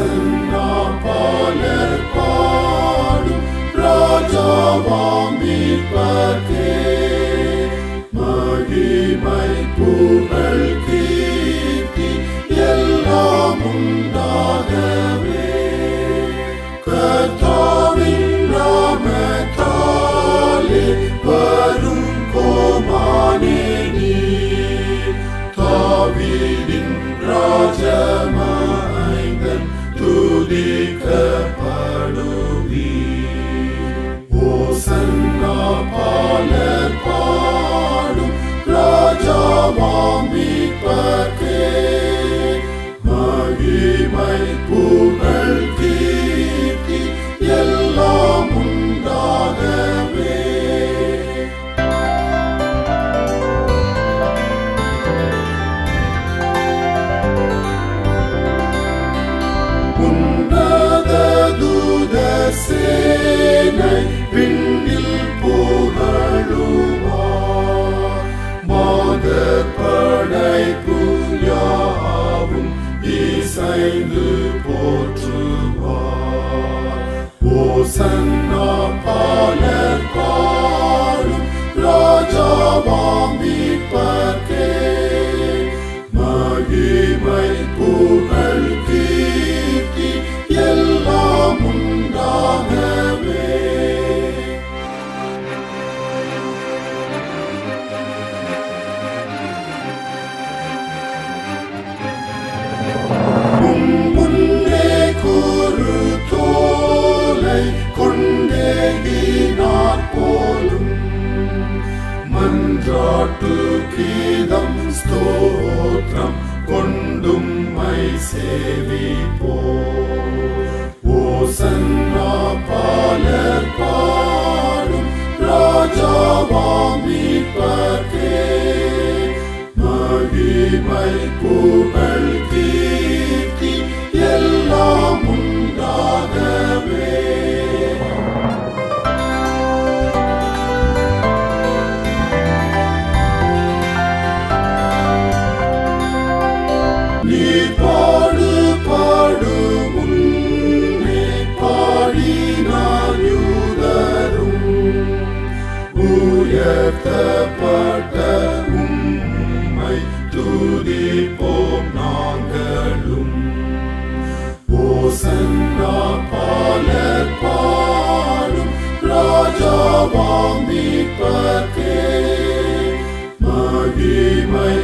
சென்னாபாலர் பாடும் ராஜாவாம் மீட்பர்க்கே பாவம் மீட்பர்க்கே மகிமை பூ மன்றாட்டு கீதம் ஸ்தோத்திரம் கொண்டும் மை சேவி போ ஓசன்னா பாலர் பாடும் ராஜாவாமி பகே மகிமை புகழ் நீ பாடு பாடு முன்னே பாடினார் யூதரும். உயர்த்தப்பட்ட உம்மை துதிப்போம் நாங்களும். ஓசன்னா பாலர் பாடும் ராஜாவாம் மீட்பர்க்கே மகிமை